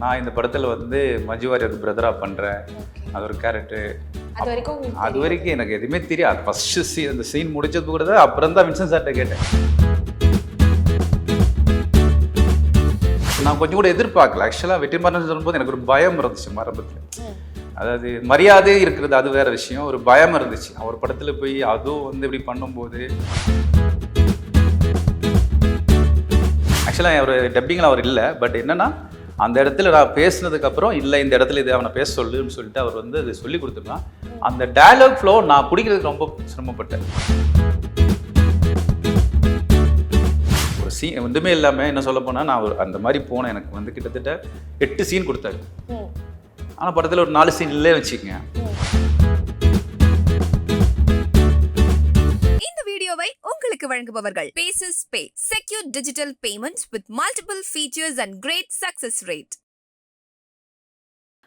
நான் இந்த படத்தில் வந்து மஞ்சு வாரியருக்கு பிரதராக பண்ணுறேன் அது ஒரு கேரக்டர் அது வரைக்கும் அது வரைக்கும் எனக்கு எதுவுமே தெரியாது. ஃபஸ்ட்டு சீன் அந்த சீன் முடிச்சது கூட தான் அப்புறம் தான் வின்சன் சார்ட்ட கேட்டேன். நான் கொஞ்சம் கூட எதிர்பார்க்கல. ஆக்சுவலாக வெற்றிமாறன் சொல்லும்போது எனக்கு ஒரு பயம் இருந்துச்சு மரபத்தில். அதாவது மரியாதை இருக்கிறது அது வேற விஷயம். ஒரு பயம் இருந்துச்சு. அவர் படத்தில் போய் அதுவும் வந்து இப்படி பண்ணும்போது. ஆக்சுவலாக அவர் டப்பிங்கில் அவர் இல்லை. பட் என்னன்னா அந்த இடத்துல நான் பேசுனதுக்கு அப்புறம் இல்லை இந்த இடத்துல இது அவனை பேச சொல்லுன்னு சொல்லிட்டு அவர் வந்து அது சொல்லி கொடுத்துருந்தான். அந்த டயலாக் ஃப்ளோ நான் பிடிக்கிறதுக்கு ரொம்ப சிரமப்பட்டேன். ஒரு சீன் ஒன்றுமே இல்லாமல் என்ன சொல்ல போனால் நான் ஒரு அந்த மாதிரி போனேன். எனக்கு வந்து கிட்டத்தட்ட எட்டு சீன் கொடுத்தாரு. ஆனால் படத்தில் ஒரு நாலு சீன் இல்லே வச்சுக்கங்க. உங்களுக்கு வழங்குபவர்கள். Paces pay secure digital payments with multiple features and great success rate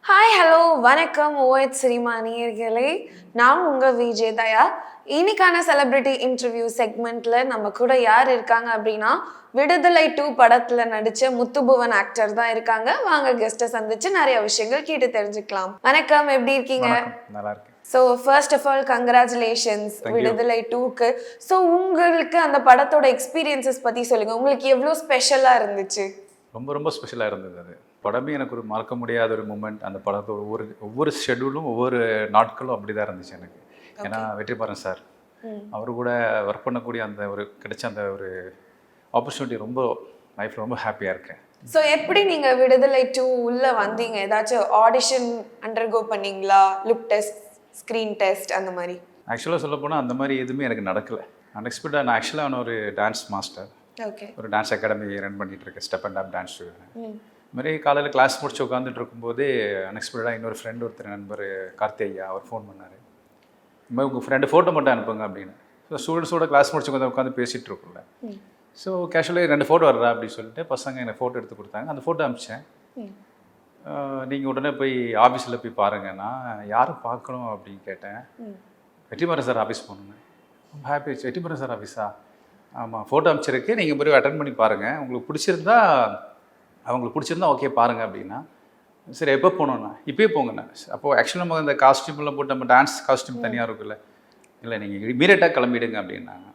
hi hello வணக்கம். ஓஎச் சினிமா நேயர்களே. நான் உங்கள் விஜய் தயா இன்னைக்கான செலிபிரிட்டி இன்டர்வியூ செக்மெண்ட்ல நம்ம கூட யார் இருக்காங்க அப்படின்னா விடுதலை டூ படத்துல நடிச்ச முத்துபுவன் ஆக்டர் தான் இருக்காங்க. வாங்க கெஸ்ட்டை சந்திச்சு நிறைய விஷயங்கள் கேட்டு தெரிஞ்சுக்கலாம். வணக்கம். எப்படி இருக்கீங்க? வணக்கம். நல்லா இருக்கேன். So first of all congratulations. Viduthalai டூக்கு. ஸோ உங்களுக்கு அந்த படத்தோட எக்ஸ்பீரியன்சஸ் பற்றி சொல்லுங்க. உங்களுக்கு எவ்வளோ ஸ்பெஷலாக இருந்துச்சு? ரொம்ப ரொம்ப ஸ்பெஷலாக இருந்தது அது. படமே எனக்கு ஒரு மறக்க முடியாத ஒரு மூமெண்ட் அந்த படத்தோட ஒவ்வொரு ஒவ்வொரு ஷெட்யூலும் ஒவ்வொரு நாட்களும் அப்படி தான் இருந்துச்சு எனக்கு. ஏன்னா வெற்றிமாறன் சார். ம். அவர் கூட ஒர்க் பண்ணக்கூடிய அந்த ஒரு கிடைச்ச அந்த ஒரு ஆப்பர்ச்சுனிட்டி ரொம்ப லைஃப்பில் ரொம்ப ஹாப்பியாக இருக்கேன். ஸோ எப்படி நீங்கள் விடுதலை டூ உள்ளே வந்தீங்க? ஏதாச்சும் ஆடிஷன் அண்டர்கோ பண்ணீங்களா? லுக் டெஸ்ட் ஸ்க்ரீன் டெஸ்ட் அந்த மாதிரி. ஆக்சுவலாக சொல்ல போனால் அந்த மாதிரி எதுவுமே எனக்கு நடக்கலை. அன்எக்ஸ்பெக்டாக நான் ஆக்சுவலாக நான் ஒரு டான்ஸ் மாஸ்டர் ஓகே ஒரு டான்ஸ் அகாடமி ரன் பண்ணிட்டு இருக்கேன். ஸ்டெப் அண்ட் அப் டான்ஸ் இது மாதிரி காலையில் கிளாஸ் முடிச்சு உட்காந்துட்டு இருக்கும்போது அன்எக்ஸ்பெக்டடாக இன்னொரு ஃப்ரெண்ட் ஒருத்தர் நண்பர் கார்த்தி ஐயா அவர் ஃபோன் பண்ணார். இந்த மாதிரி உங்கள் ஃப்ரெண்டு ஃபோட்டோ மட்டும் அனுப்புங்க அப்படின்னு. ஸோ ஸ்டூடெண்ட்ஸோட கிளாஸ் முடிச்சு உட்காந்து உட்காந்து பேசிகிட்டு இருக்கோம்ல. ஸோ கேஷுவலாக ரெண்டு ஃபோட்டோ வர்றா அப்படின்னு சொல்லிட்டு பசங்க எனக்கு ஃபோட்டோ எடுத்து கொடுத்தாங்க. அந்த ஃபோட்டோ அனுப்பிச்சேன். நீங்கள் உடனே போய் ஆஃபீஸில் போய் பாருங்க. நான் யாரை பார்க்கணும் அப்படின்னு கேட்டேன். வெற்றிமாறன் சார் ஆஃபீஸ் போகணுங்க. ரொம்ப ஹாப்பி வெற்றிமாறன் சார் ஆஃபீஸா ஆமாம் ஃபோட்டோ அனுப்பிச்சிருக்கு நீங்கள் போய் அட்டன் பண்ணி பாருங்கள் உங்களுக்கு பிடிச்சிருந்தா அவங்களுக்கு பிடிச்சிருந்தா ஓகே பாருங்கள் அப்படின்னா. சரி எப்போ போகணுண்ணா இப்போயே போங்கண்ணா அப்போது ஆக்சுவலாக நம்ம இந்த காஸ்டியூம்லாம் போட்டு நம்ம டான்ஸ் காஸ்டியூம் தனியாக இருக்குல்ல. இல்லை நீங்கள் இமீடியட்டாக கிளம்பிடுங்க அப்படின்னாங்க.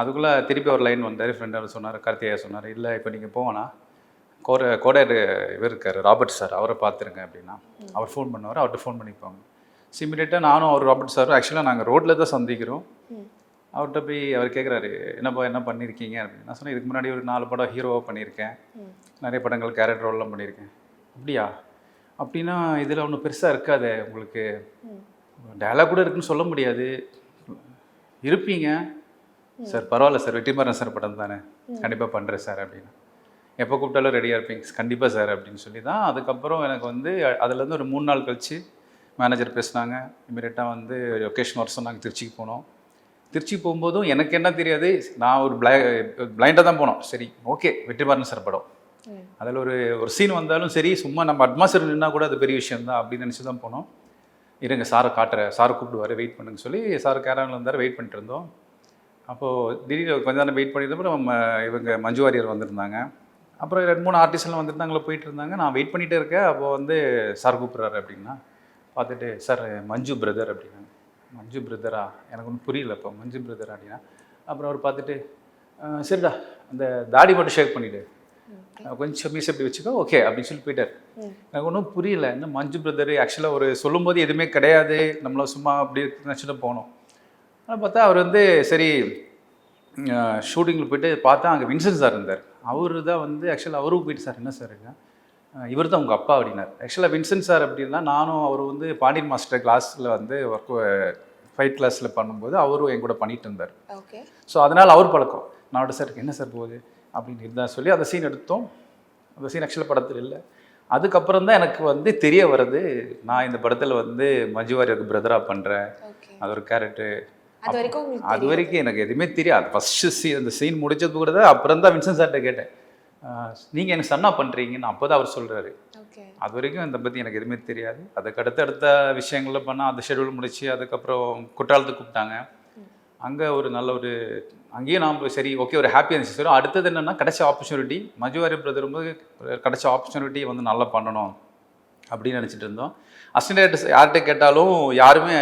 அதுக்குள்ளே திருப்பி ஒரு லைன் வந்தார். ஃப்ரெண்டாக சொன்னார் கார்த்தியா சொன்னார். இல்லை இப்போ நீங்கள் போவேனா கோர கோடர் இவர் இருக்கார் ராபர்ட் சார். அவரை பார்த்துருங்க அப்படின்னா அவர் ஃபோன் பண்ணுவார் அவர்கிட்ட ஃபோன் பண்ணிப்பாங்க. ஸோ இமீடியட்டாக நானும் அவர் ராபர்ட் சாரும் ஆக்சுவலாக நாங்கள் ரோட்டில் தான் சந்திக்கிறோம். அவர்கிட்ட போய் அவர் கேட்குறாரு என்னப்பா என்ன பண்ணியிருக்கீங்க அப்படின்னு. நான் சொன்னேன் இதுக்கு முன்னாடி ஒரு நாலு படம் ஹீரோவாக பண்ணியிருக்கேன். நிறைய படங்கள் கேரக்டர் ரோல்லாம் பண்ணியிருக்கேன் அப்படியா? அப்படின்னா இதில் ஒன்றும் பெருசாக இருக்காதே உங்களுக்கு. டயலாக் கூட இருக்குன்னு சொல்ல முடியாது. இருப்பீங்க. சார் பரவாயில்ல சார் வெற்றிமாறன் சார் படம் தானே கண்டிப்பாக பண்ணுறேன் சார் அப்படின்னு. எப்போ கூப்பிட்டாலும் ரெடியாக இருப்பீங்க. கண்டிப்பாக சார் அப்படின்னு சொல்லி தான் அதுக்கப்புறம் எனக்கு வந்து அதுலேருந்து ஒரு மூணு நாள் கழிச்சு மேனேஜர் பேசுனாங்க. இமீடியட்டாக வந்து லொக்கேஷன் வர சொன்னாங்க. திருச்சிக்கு போனோம். திருச்சி போகும்போதும் எனக்கு என்ன தெரியாது. நான் ஒரு பிளை பிளைண்டாக தான் போனோம். சரி ஓகே வெற்றிமாறன் சார் படம். அதில் ஒரு ஒரு சீன் வந்தாலும் சரி சும்மா நம்ம அட்மாஸ்டர் நின்னா கூட அது பெரிய விஷயம் தான் அப்படின்னு நினச்சி தான் போனோம். இருங்க சாரை காட்டுறேன் சாரை கூப்பிடுவார் வெயிட் பண்ணுங்க சொல்லி சார் கேரவனில் இருந்தார் வெயிட் பண்ணிட்டு இருந்தோம். அப்போது திடீர்னு கொஞ்ச நேரம் வெயிட் பண்ணிட்டு நம்ம இவங்க மஞ்சு வாரியர் வந்திருந்தாங்க. அப்புறம் ரெண்டு மூணு artist எல்லாம் வந்திருந்தாங்களே போயிட்டு இருந்தாங்க. நான் வெயிட் பண்ணிகிட்டே இருக்கேன். அப்போ வந்து சார் கூப்பிட்றாரு அப்படின்னா பார்த்துட்டு சார் மஞ்சு பிரதர் அப்படின்னாங்க. மஞ்சு பிரதரா எனக்கு ஒன்றும் புரியல இப்போ. மஞ்சு பிரதர் அப்படின்னா அப்புறம் அவர் பார்த்துட்டு "அஹ், சரிடா. அந்த தாடி மட்டும் ஷேக் பண்ணிவிடு கொஞ்சம் மீஸ் அப்படி வச்சுக்கோ. ஓகே அப்படின்னு சொல்லி போயிட்டார். எனக்கு ஒன்றும் புரியல. என்ன மஞ்சு பிரதர் ஆக்சுவலாக ஒரு சொல்லும்போது எதுவுமே கிடையாது. நம்மள சும்மா அப்படி நினச்சிட்டு போனோம். ஆனால் பார்த்தா அவர் வந்து சரி ஷூட்டிங்கில் போயிட்டு பார்த்தா அங்கே வின்சென்ட் சார் இருந்தார். அவர் தான் வந்து ஆக்சுவலாக அவரும் போயிட்டு சார் என்ன சார் இருக்கு இவர் தான் உங்கள் அப்பா அப்படின்னார். ஆக்சுவலாக வின்சென்ட் சார் அப்படின்னா நானும் அவர் வந்து பாண்டியன் மாஸ்டர் கிளாஸில் வந்து ஒர்க் ஃபைட் கிளாஸில் பண்ணும்போது அவரும் என் கூட பண்ணிட்டு இருந்தார். ஓகே ஸோ அதனால் அவர் பழக்கம். நான் அவர்கிட்ட சார் என்ன சார் போகுது? அப்படின்னு இருந்தால் சொல்லி அந்த சீன் எடுத்தோம். அந்த சீன் ஆக்சுவலாக படத்தில் இல்லை. அதுக்கப்புறம் தான் எனக்கு வந்து தெரிய வருது நான் இந்த படத்தில் வந்து மஞ்சு வாரியருக்கு பிரதராக பண்ணுறேன் அது ஒரு கேரக்டர் அது வரைக்கும் அது வரைக்கும் எனக்கு எதுவுமே தெரியாது. ஃபஸ்ட்டு சீன் அந்த சீன் முடிச்சது கூட தான் அப்புறம் தான் வின்சன் சார்கிட்ட கேட்டேன். நீங்கள் எனக்கு சன்னா பண்ணுறீங்கன்னு அப்போ தான் அவர் சொல்கிறாரு அது வரைக்கும் இதை பற்றி எனக்கு எதுவுமே தெரியாது. அதுக்கு அடுத்த விஷயங்கள்ல பண்ணால் அந்த ஷெடியூல் முடிச்சு அதுக்கப்புறம் குற்றாலத்துக்கு கூப்பிட்டாங்க. அங்கே ஒரு நல்ல ஒரு அங்கேயும் நாம் சரி ஓகே ஒரு ஹாப்பியாக இருந்துச்சு. சரி அடுத்தது என்னென்னா கிடைச்ச ஆப்பர்ச்சுனிட்டி மஜுவாரி பிரதர் போது கிடைச்ச ஆப்பர்ச்சுனிட்டி வந்து நல்லா பண்ணணும் அப்படின்னு நினச்சிட்டு இருந்தோம். அசிஸ்டன்ட் யார்கிட்ட கேட்டாலும் யாருமே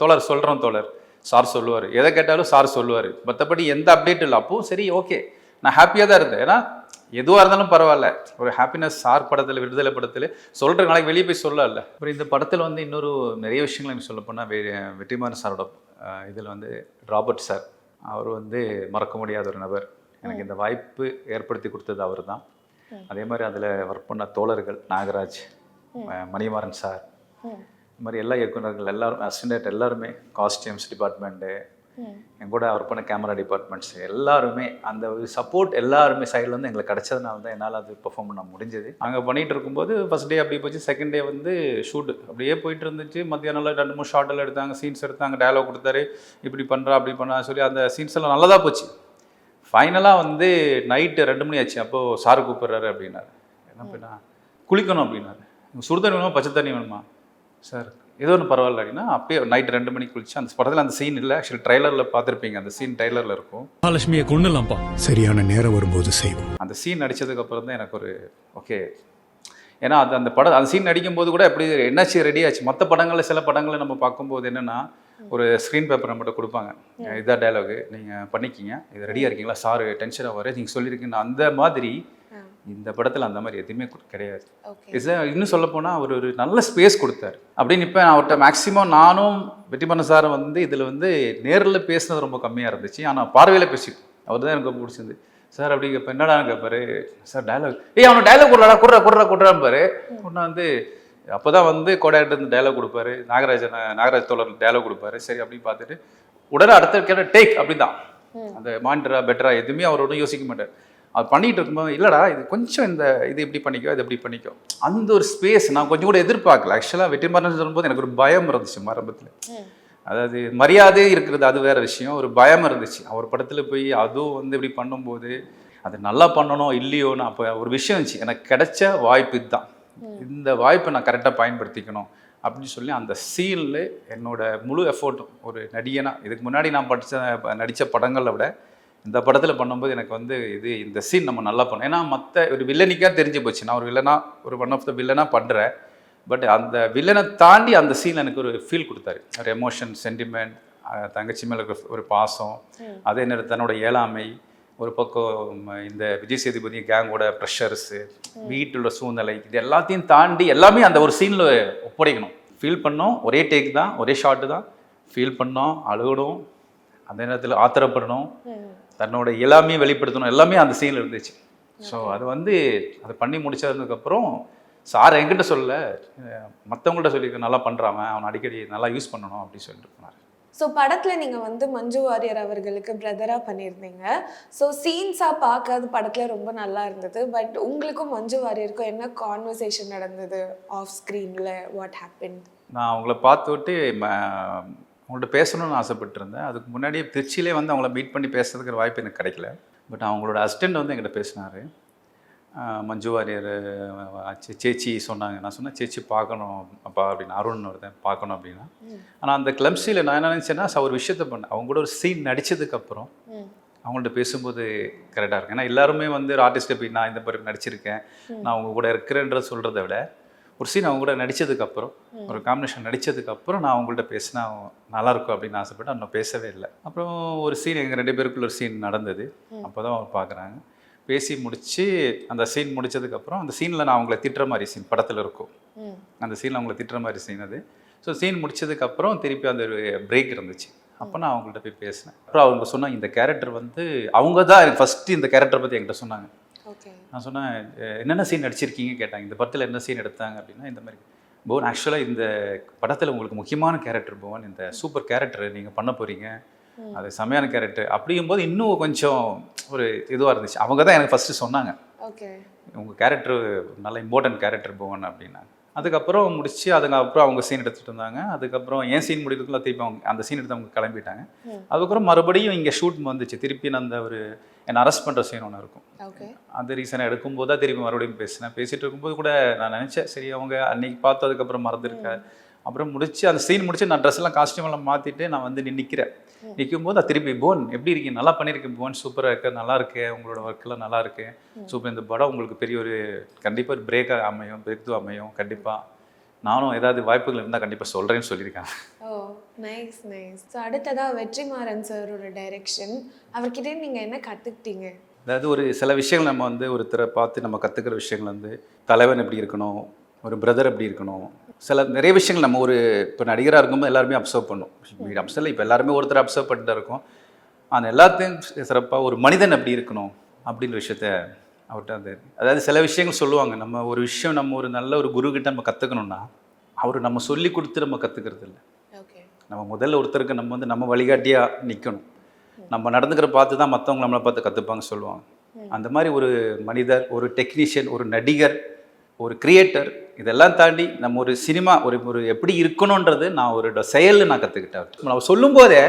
தோழர் சொல்கிறோம் தோழர். சார் சொல்லுவார். எதை கேட்டாலும் சார் சொல்லுவார். மற்றபடி எந்த அப்டேட் இல்லை. அப்போவும் சரி ஓகே நான் ஹாப்பியாக தான் இருந்தேன். ஏன்னா எதுவாக இருந்தாலும் பரவாயில்ல. ஒரு ஹாப்பினஸ் சார் படத்தில் விடுதலை படத்தில் சொல்கிற நாளைக்கு வெளியே போய் சொல்லல அப்புறம் இந்த படத்தில் வந்து இன்னொரு நிறைய விஷயங்கள் எனக்கு சொல்ல போனால் வெ வெற்றிமாறன் சாரோட இதில் வந்து ராபர்ட் சார். அவர் வந்து மறக்க முடியாத ஒரு நபர். எனக்கு இந்த வாய்ப்பு ஏற்படுத்தி கொடுத்தது அவர் தான். அதே மாதிரி அதில் ஒர்க் பண்ண தோழர்கள் நாகராஜ் மணிமாறன் சார். இந்த மாதிரி எல்லா இயக்குனர்கள் எல்லாரும் அசிஸ்டன்ட் எல்லாருமே காஸ்டியூம்ஸ் டிபார்ட்மெண்ட்டு என் கூட ஒர்க் பண்ண கேமரா டிபார்ட்மெண்ட்ஸ் எல்லாருமே அந்த சப்போர்ட் எல்லாருமே சைடில் வந்து எங்களுக்கு கிடைச்சதுனால தான் என்னால் அது பெர்ஃபார்ம் பண்ண முடிஞ்சது. அங்கே பண்ணிட்டு இருக்கும்போது ஃபர்ஸ்ட் டே அப்படி போச்சு செகண்ட் டே வந்து ஷூட் அப்படியே போயிட்டு இருந்துச்சு. மத்தியானம்ல ரெண்டு மூணு ஷார்ட் எல்லாம் எடுத்தாங்க சீன்ஸ் எடுத்தாங்க டயலாக் கொடுத்தாரு. இப்படி பண்ணுறா அப்படி பண்ணா சொல்லி அந்த சீன்ஸ் எல்லாம் நல்லதா போச்சு. ஃபைனலாக வந்து நைட்டு ரெண்டு மணி ஆச்சு. அப்போது சார் கூப்பிட்றாரு அப்படின்னாரு. என்ன பண்ணா குளிக்கணும் அப்படின்னாரு. சுடுதண்ணி வேணுமா? பச்சை தண்ணி வேணுமா? சார் ஏதோ ஒன்று பரவாயில்ல அப்படின்னா அப்பயே நைட் ரெண்டு மணிக்கு குளிச்சு அந்த படத்தில் அந்த சீன் இல்லை. ஆக்சுவலி ட்ரைலரில் பார்த்துருப்பீங்க. அந்த சீன் ட்ரைலரில் இருக்கும். மகாலட்சுமியை கொண்டுலாம்ப்பா சரியான நேரம் வரும்போது செய்வோம். அந்த சீன் நடிச்சதுக்கு அப்புறம் தான் எனக்கு ஒரு ஓகே ஏன்னா அது அந்த படம் அந்த சீன் நடிக்கும்போது கூட எப்படி என்னாச்சு ரெடி ஆச்சு. மற்ற படங்களில் சில படங்களை நம்ம பார்க்கும்போது என்னென்னா ஒரு ஸ்க்ரீன் பேப்பர் நம்மகிட்ட கொடுப்பாங்க. இதான் டயலாகு நீங்கள் பண்ணிக்கிங்க. இது ரெடியாக இருக்கீங்களா? சார் டென்ஷன் ஆவார் நீங்கள் சொல்லியிருக்கீங்க அந்த மாதிரி இந்த படத்தில் அந்த மாதிரி எதுவுமே கிடையாது. இஸ் இன்னும் சொல்ல போனால் அவர் ஒரு நல்ல ஸ்பேஸ் கொடுத்தாரு. அப்படின்னு இப்போ அவர்கிட்ட மேக்ஸிமம் நானும் வெற்றிமண சார் வந்து இதில் வந்து நேரில் பேசுனது ரொம்ப கம்மியாக இருந்துச்சு. ஆனால் பார்வையில் பேசி அவர் தான் எனக்கு ரொம்ப பிடிச்சிருந்து சார் அப்படி இப்போ என்னடா கேட்பாரு சார் டயலாக் ஏய் அவனை டயலாக் கொடுடா குடுறா குடுறா குடுறான் பாரு உன்னை வந்து அப்போ தான் வந்து கோடாக்டர் இருந்து டயலாக் கொடுப்பாரு. நாகராஜன் நாகராஜ் தோழர் டயலாக் கொடுப்பாரு. சரி அப்படின்னு பார்த்துட்டு உடனே அடுத்த கேட்ட டேக் அப்படி தான் அந்த மாண்டரா பெட்டரா எதுவுமே அவர் ஒன்றும் யோசிக்க மாட்டார். அது பண்ணிட்டு இருக்கும்போது இல்லைடா இது கொஞ்சம் இந்த இது இப்படி பண்ணிக்கோ இது இப்படி பண்ணிக்கோ. அந்த ஒரு ஸ்பேஸ் நான் கொஞ்சம் கூட எதிர்பார்க்கல. ஆக்சுவலாக வெற்றிமாறன் சொல்லும்போது எனக்கு ஒரு பயம் இருந்துச்சு மரபத்தில். அதாவது மரியாதை இருக்கிறது அது வேற விஷயம். ஒரு பயம் இருந்துச்சு. அவர் படத்தில் போய் அதுவும் வந்து இப்படி பண்ணும்போது அது நல்லா பண்ணணும் இல்லையோன்னு அப்போ ஒரு விஷயம் இருந்துச்சு. எனக்கு கிடைச்ச வாய்ப்பு இதுதான். இந்த வாய்ப்பை நான் கரெக்டாக பயன்படுத்திக்கணும் அப்படின்னு சொல்லி அந்த சீனில் என்னோட முழு எஃபோர்ட்டும் ஒரு நடிகனா இதுக்கு முன்னாடி நான் படித்த நடித்த படங்களை விட இந்த படத்தில் பண்ணும்போது எனக்கு வந்து இது இந்த சீன் நம்ம நல்லா பண்ணோம். ஏன்னா மற்ற ஒரு வில்லனிக்காக தெரிஞ்சு போச்சு. நான் ஒரு வில்லனா ஒரு ஒன் ஆஃப் த வில்லனாக பண்ணுறேன் பட் அந்த வில்லனை தாண்டி அந்த சீன் எனக்கு ஒரு ஃபீல் கொடுத்தாரு. ஒரு எமோஷன் சென்டிமெண்ட் தங்கச்சி மேலே ஒரு பாசம் அதே நேரம் தன்னோட இயலாமை ஒரு பக்கம் இந்த விஜய் சேதுபதி கேங்கோட ப்ரெஷர்ஸு வீட்டோட சூழ்நிலை இது எல்லாத்தையும் தாண்டி எல்லாமே அந்த ஒரு சீனில் ஒப்படைக்கணும். ஃபீல் பண்ணோம். ஒரே டேக் தான் ஒரே ஷாட்டு தான். ஃபீல் பண்ணோம் அழுகணும் அதே நேரத்தில் ஆத்திரப்படணும். தன்னோட இயலாமையும் வெளிப்படுத்தணும். எல்லாமே அந்த சீனில் இருந்துச்சு. ஸோ அது வந்து அதை பண்ணி முடிச்சதுக்கப்புறம் சார் என்கிட்ட சொல்ல மற்றவங்கள்ட்ட சொல்லி நல்லா பண்ணுறாம அவன். அடிக்கடி நல்லா யூஸ் பண்ணணும் அப்படின்னு சொல்லிட்டு போனார். ஸோ படத்தில் நீங்கள் வந்து மஞ்சு வாரியர் அவர்களுக்கு பிரதராக பண்ணியிருந்தீங்க. ஸோ சீன்ஸாக பார்க்காத படத்தில் ரொம்ப நல்லா இருந்தது. பட் உங்களுக்கும் மஞ்சு வாரியருக்கும் என்ன கான்வர்சேஷன் நடந்தது ஆஃப் ஸ்க்ரீனில் வாட் ஹேப்பன் நான் அவங்கள பார்த்து விட்டு ம- அவங்கள்ட்ட பேசணும்னு ஆசைப்பட்டிருந்தேன். அதுக்கு முன்னாடியே திருச்சியிலே வந்து அவங்கள மீட் பண்ணி பேசுறதுக்கு வாய்ப்பு எனக்கு கிடைக்கல. பட் அவங்களோட அசிஸ்டண்ட் வந்து என்கிட்ட பேசினார். மஞ்சு வாரியர் சேச்சி சொன்னாங்க. நான் சொன்னேன் சேச்சி பார்க்கணும் அப்பா அப்படின்னு. அருண் ஒருத்தன் பார்க்கணும் அப்படின்னா. ஆனால் அந்த கிளம்ஸியில் நான் என்ன நினச்சேன்னா ஒரு விஷயத்த பண்ணேன். அவங்க கூட ஒரு சீன் நடித்ததுக்கப்புறம் அவங்கள்ட்ட பேசும்போது கரெக்டாக இருக்கும். ஏன்னா எல்லாருமே வந்து ஒரு ஆர்டிஸ்ட்டை போய் நான் இந்த மாதிரி நடிச்சிருக்கேன். நான் அவங்க கூட இருக்கிறேன்றத சொல்கிறத விட ஒரு சீன் அவங்க கூட நடிச்சதுக்கப்புறம் ஒரு காம்பினேஷன் நடிச்சதுக்கப்புறம் நான் அவங்கள்ட்ட பேசினா நல்லா இருக்கும் அப்படின்னு ஆசைப்பட்டு நான் பேசவே இல்லை. அப்புறம் ஒரு சீன் எங்கள் ரெண்டு பேருக்குள்ள ஒரு சீன் நடந்தது. அப்போ தான் அவங்க பார்க்குறாங்க. பேசி முடிச்சு அந்த சீன் முடிச்சதுக்கப்புறம் அந்த சீனில் நான் அவங்கள திட்டுற மாதிரி சீன் படத்தில் இருக்கும். அந்த சீனில் அவங்கள திட்டுற மாதிரி சீன் அது. ஸோ சீன் முடிச்சதுக்கப்புறம் திருப்பி அந்த ஒரு பிரேக் இருந்துச்சு. அப்போ நான் அவங்கள்ட்ட போய் பேசினேன். அப்புறம் அவங்க சொன்னாங்க இந்த கேரக்டர் வந்து அவங்க தான் ஃபஸ்ட்டு இந்த கேரக்டர் பற்றி என்கிட்ட சொன்னாங்க. நான் சொன்னேன் "எ- என்னென்ன சீன் நடிச்சிருக்கீங்க கேட்டாங்க. இந்த படத்தில் என்ன சீன் எடுத்தாங்க? அப்படின்னா இந்த மாதிரி. புவன் ஆக்சுவலாக இந்த படத்தில் உங்களுக்கு முக்கியமான கேரக்டர் புவன் இந்த சூப்பர் கேரக்டர் நீங்கள் பண்ண போகிறீங்க அது செமையான கேரக்டர் அப்படிங்கும்போது இன்னும் கொஞ்சம் ஒரு இதுவாக இருந்துச்சு. அவங்க தான் எனக்கு ஃபஸ்ட்டு சொன்னாங்க. ஓகே உங்கள் கேரக்டர் நல்ல இம்பார்ட்டன்ட் கேரக்டர் புவன் அப்படின்னாங்க அதுக்கப்புறம் முடிச்சு அதுக்கப்புறம் அவங்க சீன் எடுத்துகிட்டு இருந்தாங்க. அதுக்கப்புறம் ஏன் சீன் முடிக்கிறதுக்குள்ள திருப்பி அவங்க அந்த சீன் எடுத்து அவங்க கிளம்பிட்டாங்க. அதுக்கப்புறம் மறுபடியும் இங்கே ஷூட் வந்துச்சு. திருப்பி நான் அந்த ஒரு என்னை அரெஸ்ட் பண்ணுற சீன் ஒன்று இருக்கும். ஓகே அந்த ரீசனை எடுக்கும்போது தான் திருப்பி மறுபடியும் பேசினேன். பேசிட்டு இருக்கும்போது கூட நான் நினச்சேன் சரி அவங்க அன்னைக்கு பார்த்ததுக்கப்புறம் மறந்துருக்க. அப்புறம் முடிச்சு அந்த சீன் முடிச்சு நான் ட்ரெஸ் எல்லாம் காஸ்டியூம் எல்லாம் மாற்றிட்டு நான் வந்து நிற்கிறேன் நிற்கும் போது திருப்பி போன் எப்படி இருக்கீங்க? நல்லா பண்ணியிருக்கேன் போன். சூப்பராக இருக்கு நல்லா இருக்கு. உங்களோட ஒர்க்கெல்லாம் நல்லா இருக்கு. சூப்பர் இந்த படம் உங்களுக்கு பெரிய ஒரு கண்டிப்பாக ஒரு பிரேக்காக அமையும் பிரேக் அமையும் கண்டிப்பாக நானும் ஏதாவது வாய்ப்புகள் இருந்தால் கண்டிப்பாக சொல்கிறேன்னு சொல்லியிருக்கேன் ஓ நைஸ் நைஸ் ஸோ அடுத்ததா வெற்றிமாறன் சாரோட டைரக்ஷன் அவர்கிட்ட நீங்க என்ன கத்துக்கிட்டீங்க? அதாவது ஒரு சில விஷயங்கள் நம்ம வந்து ஒருத்தரை பார்த்து நம்ம கற்றுக்கிற விஷயங்கள் வந்து தலைவன் எப்படி இருக்கணும் ஒரு பிரதர் எப்படி இருக்கணும் சில நிறைய விஷயங்கள் நம்ம ஒரு இப்போ நடிகராக இருக்கும்போது எல்லாருமே அப்சர்வ் பண்ணும். அப்சர்வ் இப்போ எல்லாருமே ஒருத்தர் அப்சர்வ் பண்ணிட்டு இருக்கோம். அந்த எல்லாத்தையும் சிறப்பாக ஒரு மனிதன் எப்படி இருக்கணும் அப்படின்ற விஷயத்த அவர்கிட்ட அந்த அதாவது சில விஷயங்கள் சொல்லுவாங்க நம்ம ஒரு விஷயம் நம்ம ஒரு நல்ல ஒரு குரு கிட்ட நம்ம கற்றுக்கணும்னா அவர் நம்ம சொல்லி கொடுத்து நம்ம கற்றுக்கிறது இல்லை நம்ம முதல்ல ஒருத்தருக்கு நம்ம வந்து நம்ம வழிகாட்டியாக நிற்கணும் நம்ம நடந்துக்கிற பார்த்து தான் மற்றவங்க நம்மளை பார்த்து கற்றுப்பாங்க சொல்லுவாங்க. அந்த மாதிரி ஒரு மனிதர் ஒரு டெக்னீஷியன் ஒரு நடிகர் ஒரு கிரியேட்டர் இதெல்லாம் தாண்டி நம்ம ஒரு சினிமா ஒரு ஒரு எப்படி இருக்கணுன்றது நான் ஒரு செயலில் நான் கற்றுக்கிட்டேன் நம்ம சொல்லும்போதே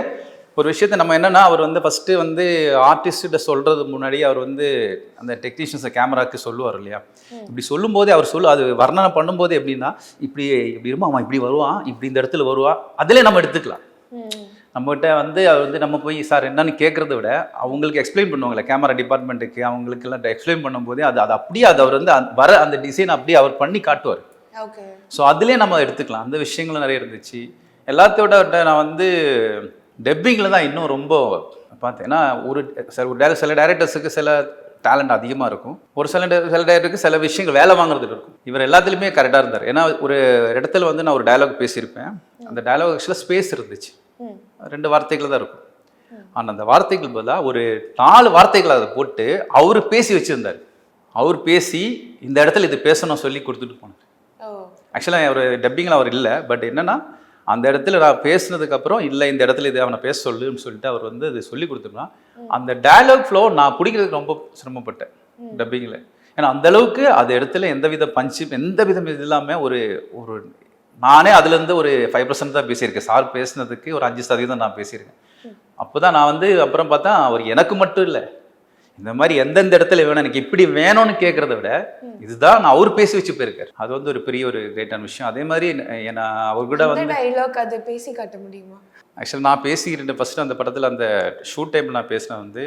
ஒரு விஷயத்தை நம்ம என்னன்னா அவர் வந்து ஃபஸ்ட்டு வந்து ஆர்டிஸ்ட்ட சொல்கிறது முன்னாடி அவர் வந்து அந்த டெக்னீஷியன்ஸை கேமராக்கு சொல்லுவார் இல்லையா? இப்படி சொல்லும்போதே அவர் சொல்லு அது வர்ணனை பண்ணும்போது எப்படின்னா இப்படி இப்படி இருமா அவன் இப்படி வருவான் இப்படி இந்த இடத்துல வருவான் அதிலே நம்ம எடுத்துக்கலாம். நம்மகிட்ட வந்து அவர் வந்து நம்ம போய் சார் என்னன்னு கேட்குறத விட அவங்களுக்கு எக்ஸ்பிளைன் பண்ணுவாங்கல்ல கேமரா டிபார்ட்மெண்ட்டுக்கு அவங்களுக்கெல்லாம் எக்ஸ்பிளைன் பண்ணும்போதே அது அது அப்படியே அது அவர் வந்து வர அந்த டிசைன் அப்படியே அவர் பண்ணி காட்டுவார். ஓகே. ஸோ அதுலேயே நம்ம எடுத்துக்கலாம். அந்த விஷயங்களும் நிறைய இருந்துச்சு. எல்லாத்தையோட விட நான் வந்து டப்பிங்கில் தான் இன்னும் ரொம்ப பார்த்தேன் ஏன்னா ஒரு சில சில டேரக்டர்ஸுக்கு சில டேலண்ட் அதிகமாக இருக்கும். ஒரு சில சில டேரக்டருக்கு சில விஷயங்கள் வேலை வாங்குறது இருக்கும். இவர் எல்லாத்துலேயுமே கரெக்டாக இருந்தார். ஏன்னா ஒரு இடத்துல வந்து நான் ஒரு டயலாக் பேசியிருப்பேன். அந்த டயலாக் ஆக்சுவலாக ஸ்பேஸ் இருந்துச்சு. ரெண்டு வார்த்தைகள் தான் இருக்கும். ஆனால் அந்த வார்த்தைகள் பதிலாக ஒரு நாலு வார்த்தைகள் அதை போட்டு அவர் பேசி வச்சுருந்தார். அவர் பேசி இந்த இடத்துல இது பேசணும் சொல்லி கொடுத்துட்டு போனார். ஆக்சுவலாக அவர் டப்பிங்கில் அவர் இல்லை. பட் என்னன்னா அந்த இடத்துல நான் பேசுனதுக்கப்புறம் இல்லை இந்த இடத்துல இது அவனை பேச சொல்லுன்னு சொல்லிட்டு அவர் வந்து அது சொல்லி கொடுத்துருந்தான். அந்த டயலாக் ஃப்ளோ நான் பிடிக்கிறதுக்கு ரொம்ப சிரமப்பட்டேன் டப்பிங்கில் ஏன்னா அந்த அளவுக்கு அந்த இடத்துல எந்த வித பஞ்சு எந்த விதம் இது இல்லாமல் ஒரு ஒரு நானே அதுலேருந்து ஒரு ஃபைவ் பர்சன்ட் தான் பேசியிருக்கேன். சார் பேசுனதுக்கு ஒரு அஞ்சு சதவீதம் நான் பேசியிருக்கேன். அப்போ தான் நான் வந்து அப்புறம் பார்த்தா அவர் எனக்கு மட்டும் இல்லை. இந்த மாதிரி எந்தெந்த இடத்துல வேணும் எனக்கு இப்படி வேணும்னு கேட்குறத விட இதுதான் நான் அவர் பேசி வச்சு போயிருக்காரு. அது வந்து ஒரு பெரிய ஒரு கிரேட்டான விஷயம். அதே மாதிரி என்ன அவர் கூட வந்து டைலாக் அது பேசி காட்ட முடியுமா? ஆக்சுவலாக நான் பேசிக்கிட்டு ஃபஸ்ட்டு அந்த படத்தில் அந்த ஷூட் டைமில் நான் பேசினேன் வந்து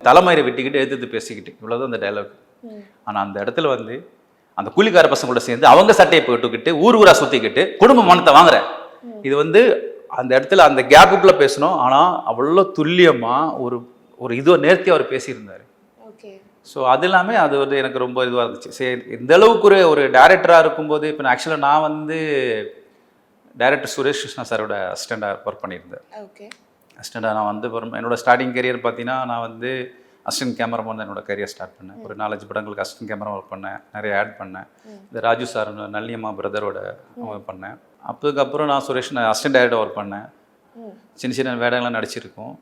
தலைமயிரை வெட்டிக்கிட்டு எதிர்த்து பேசிக்கிட்டு இவ்வளோதான் அந்த டைலாக் ஆனால் அந்த இடத்துல வந்து அந்த கூலிக்கார பசங்களோட சேர்ந்து அவங்க சட்டையை போட்டுக்கிட்டு ஊர் ஊரா சுற்றிக்கிட்டு குடும்ப மனத்தை வாங்குற இது வந்து அந்த இடத்துல அந்த கேப்புக்குள்ளே பேசணும். ஆனால் அவ்வளோ துல்லியமாக ஒரு ஒரு இதுவை நேர்த்தி அவர் பேசியிருந்தார். ஓகே. ஸோ அது எல்லாமே அது வந்து எனக்கு ரொம்ப இதுவாக இருந்துச்சு. சரி இந்த அளவுக்கு ஒரு ஒரு டேரக்டராக இருக்கும்போது இப்போ ஆக்சுவலாக நான் வந்து டைரக்டர் சுரேஷ் கிருஷ்ணா சாரோட அசிஸ்டண்டாக ஒர்க் பண்ணியிருந்தேன். ஓகே. அசிஸ்டண்டாக நான் வந்து ஒரு- என்னோட ஸ்டார்டிங் கரியர் பார்த்தீங்கன்னா நான் வந்து அசிஸ்டன்ட் கேமராமேன் தான் என்னோட கரியர் ஸ்டார்ட் பண்ணேன். ஒரு நாலஞ்சு படங்களுக்கு அசிஸ்டன்ட் கேமரா ஒர்க் பண்ணேன் நிறைய ஆட் பண்ணேன். இந்த ராஜு சார் நல்லியம்மா பிரதரோட பண்ணேன். அப்போதுக்கப்புறம் நான் சுரேஷ் அசிஸ்டன்ட் டைரக்டர் ஒர்க் பண்ணேன். சின்ன சின்ன வேடங்கள்லாம் நடிச்சிருக்கோம்.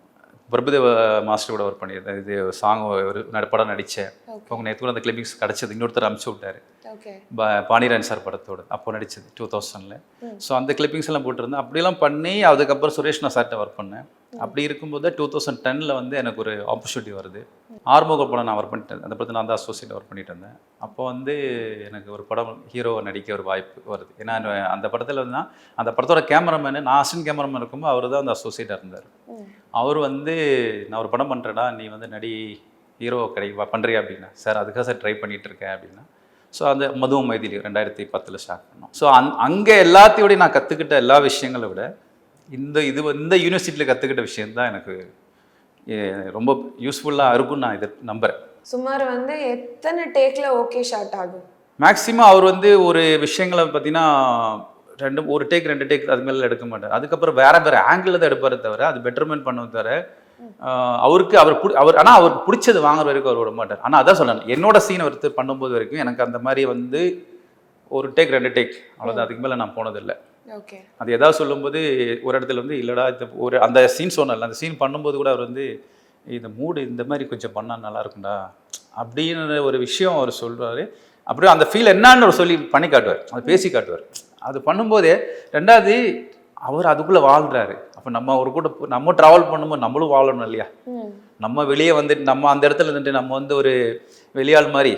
பிரபுதேவ மாஸ்டர் கூட ஒர்க் பண்ணியிருந்தேன். இது சாங் ஒரு படம் நடித்தேன் அவங்க நேற்று கூட அந்த கிளிப்பிங்ஸ் கிடச்சது. இன்னொருத்தர் அனுப்பிச்சு விட்டாரு. ஓகே பா- பாண்டியராஜன் சார் படத்தோட. அப்போ நடிச்சது டூ தௌசண்டில் ஸோ அந்த கிளிப்பிங்ஸ் எல்லாம் போட்டிருந்தேன். அப்படிலாம் பண்ணி அதுக்கப்புறம் சுரேஷ் நான் சார்கிட்ட ஒர்க் பண்ணேன் அப்படி இருக்கும்போது டூ தௌசண்ட் டெனில் வந்து எனக்கு ஒரு ஆப்பர்ச்சுனிட்டி வருது. ஆறுமுக படம் நான் ஒர்க் பண்ணிட்டு அந்த படத்தில் நான் தான் அசோசியேட் ஒர்க் பண்ணிட்டு இருந்தேன். அப்போ வந்து எனக்கு ஒரு படம் ஹீரோ நடிக்க ஒரு வாய்ப்பு வருது. ஏன்னா அந்த படத்தில் வந்து அந்த படத்தோட கேமராமேனு நான் அசிஸ்டன்ட் கேமராமேன் இருக்கும்போது அவர் தான் அந்த அசோசியேட்டாக இருந்தார். அவர் வந்து நான் ஒரு படம் பண்ணுறேடா நீ வந்து நடி ஹீரோ கிடை பண்ணுறியா அப்படின்னா சார் அதுக்காக சார் ட்ரை பண்ணிட்டு இருக்கேன். அப்படின்னா ஸோ அந்த மதுவ மைதிலி ரெண்டாயிரத்தி பத்தில் ஸ்டார்ட் பண்ணோம். ஸோ அந் அங்கே எல்லாத்தையோடய நான் கற்றுக்கிட்ட எல்லா விஷயங்களை விட இந்த இது இந்த யூனிவர்சிட்டியில் கற்றுக்கிட்ட விஷயம்தான் எனக்கு ரொம்ப யூஸ்ஃபுல்லாக இருக்கும்னு நான் இதை நம்புகிறேன் சுமார் வந்து எத்தனை டேக்ல ஓகே ஷாட் ஆகும்? மேக்ஸிமம் அவர் வந்து ஒரு விஷயங்களை பார்த்தீங்கன்னா ரெண்டு ஒரு டேக் ரெண்டு டேக் அது மேலே எடுக்க மாட்டார். அதுக்கப்புறம் வேற வேற ஆங்கிள் தான் எடுப்பாரே தவிர அது பெட்டர்மெண்ட் பண்ண தவிர அவருக்கு அவர் அவர் ஆனால் அவருக்கு பிடிச்சது வாங்குற வரைக்கும் அவர் விட மாட்டார். ஆனால் அதான் சொல்லணும் என்னோட சீன் எடுத்து பண்ணும்போது வரைக்கும் எனக்கு அந்த மாதிரி வந்து ஒரு டேக் ரெண்டு டேக் அவ்வளோதான் அதுக்கு மேலே நான் போனதில்லை. ஓகே. அது ஏதாவது சொல்லும்போது ஒரு இடத்துல வந்து இல்லைடா இந்த ஒரு அந்த சீன் சொன்னல அந்த சீன் பண்ணும்போது கூட அவர் வந்து இந்த மூடு இந்த மாதிரி கொஞ்சம் பண்ணால் நல்லா இருக்கும்டா. அப்படின்னு ஒரு விஷயம் அவர் சொல்றாரு. அப்படியே அந்த ஃபீல் என்னன்னு அவர் சொல்லி பண்ணி காட்டுவார். அதை பேசி காட்டுவார். அது பண்ணும்போதே ரெண்டாவது அவர் அதுக்குள்ளே வாழ்றாரு. அப்போ நம்ம ஒரு கூட நம்ம ட்ராவல் பண்ணும்போது நம்மளும் வாழணும் இல்லையா? நம்ம வெளியே வந்துட்டு நம்ம அந்த இடத்துல இருந்துட்டு நம்ம வந்து ஒரு வெளியாள் மாதிரி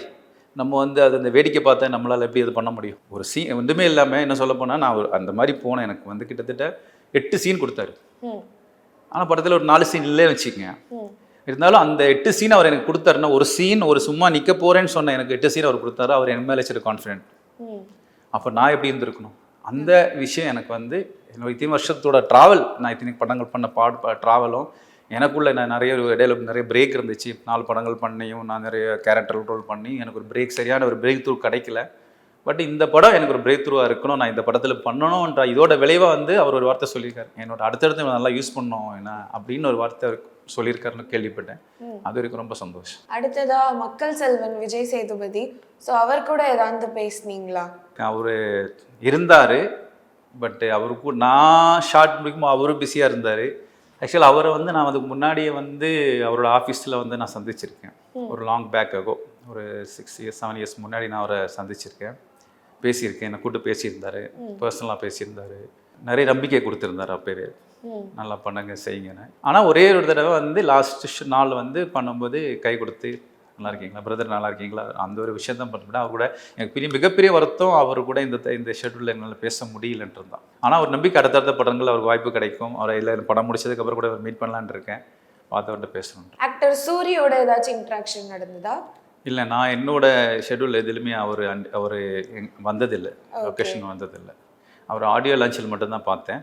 நம்ம வந்து அது அந்த வேடிக்கை பார்த்தா நம்மளால் எப்படி இது பண்ண முடியும்? ஒரு சீன் ஒன்றுமே இல்லாமல் என்ன சொல்ல போனால் நான் அந்த மாதிரி போனேன் எனக்கு வந்து கிட்டத்தட்ட எட்டு சீன் கொடுத்தாரு. ஆனால் படத்தில் ஒரு நாலு சீன் இல்லைன்னு வச்சுக்கோங்க. இருந்தாலும் அந்த எட்டு சீன் அவர் எனக்கு கொடுத்தாருன்னா ஒரு சீன் ஒரு சும்மா நிற்க போகிறேன்னு சொன்ன எனக்கு எட்டு சீன் அவர் கொடுத்தாரு அவர் என் மேலே வச்சிருக்க கான்ஃபிடென்ட் அப்போ நான் எப்படி இருந்திருக்கணும்? அந்த விஷயம் எனக்கு வந்து என்னோட இத்தனை வருஷத்தோட ட்ராவல் நான் இத்தனை படங்கள் பண்ண பாடு ட்ராவலும் எனக்குள்ள நான் நிறைய இடையில நிறைய பிரேக் இருந்துச்சு. நாலு படங்கள் பண்ணியும் நான் நிறைய கேரக்டர் ரோல் பண்ணி எனக்கு ஒரு பிரேக் சரியான ஒரு பிரேக் த்ரூ கிடைக்கல. பட் இந்த படம் எனக்கு ஒரு பிரேக் த்ரூவாக இருக்கணும். நான் இந்த படத்தில் பண்ணணும்ன்ற இதோட விளைவாக வந்து அவர் ஒரு வார்த்தை சொல்லியிருக்காரு. என்னோட அடுத்தடுத்து நல்லா யூஸ் பண்ணோம் என்ன அப்படின்னு ஒரு வார்த்தை சொல்லியிருக்காருன்னு கேள்விப்பட்டேன். அது வரைக்கும் ரொம்ப சந்தோஷம். அடுத்ததா மக்கள் செல்வன் விஜய் சேதுபதி. ஸோ அவர் கூட ஏதாவது பேசுனீங்களா? அவர் இருந்தார். பட் அவருக்கு நான் ஷார்ட் முடிக்கும் அவரும் பிஸியாக இருந்தார். ஆக்சுவலாக அவரை வந்து நான் அதுக்கு முன்னாடியே வந்து அவரோட ஆஃபீஸில் வந்து நான் சந்திச்சிருக்கேன். ஒரு லாங் பேக் ஆகோ ஒரு சிக்ஸ் இயர்ஸ் செவன் இயர்ஸ் முன்னாடி நான் அவரை சந்திச்சிருக்கேன். பேசியிருக்கேன் என்னை கூப்பிட்டு பேசியிருந்தாரு. பர்சனலாக பேசியிருந்தாரு. நிறைய நம்பிக்கை கொடுத்துருந்தாரு அப்பவே ம். நல்லா பண்ணுங்க செய்யுங்கன்னு. ஆனால் ஒரே ஒரு தடவை வந்து லாஸ்ட் நாள் வந்து பண்ணும்போது கை கொடுத்து நல்லா இருக்கீங்களா பிரதர் நல்லா இருக்கீங்களா அந்த ஒரு விஷயம் தான் பண்ணிவிட்டு அவர் கூட எனக்கு பெரிய மிகப்பெரிய வருத்தம் அவர் கூட இந்த இந்த ஷெட்யூலில் என்னால் பேச முடியலன்ட்டு தான் ஆனால் அவர் நம்பிக்கை அடுத்தடுத்த படங்கள் அவருக்கு வாய்ப்பு கிடைக்கும். அவரை இல்லை படம் முடிச்சதுக்கப்புறம் கூட மீட் பண்ணலான்னு இருக்கேன். பார்த்தவர்கிட்ட பேசணும். ஆக்டர் சூரியோட ஏதாச்சும் இன்ட்ராக்ஷன் நடந்ததா? இல்லை நான் என்னோட ஷெட்யூல் எதுலையுமே அவர் அவர் வந்ததில்லை. லொக்கேஷன் வந்ததில்லை. அவர் ஆடியோ லஞ்சில் மட்டும்தான் பார்த்தேன்.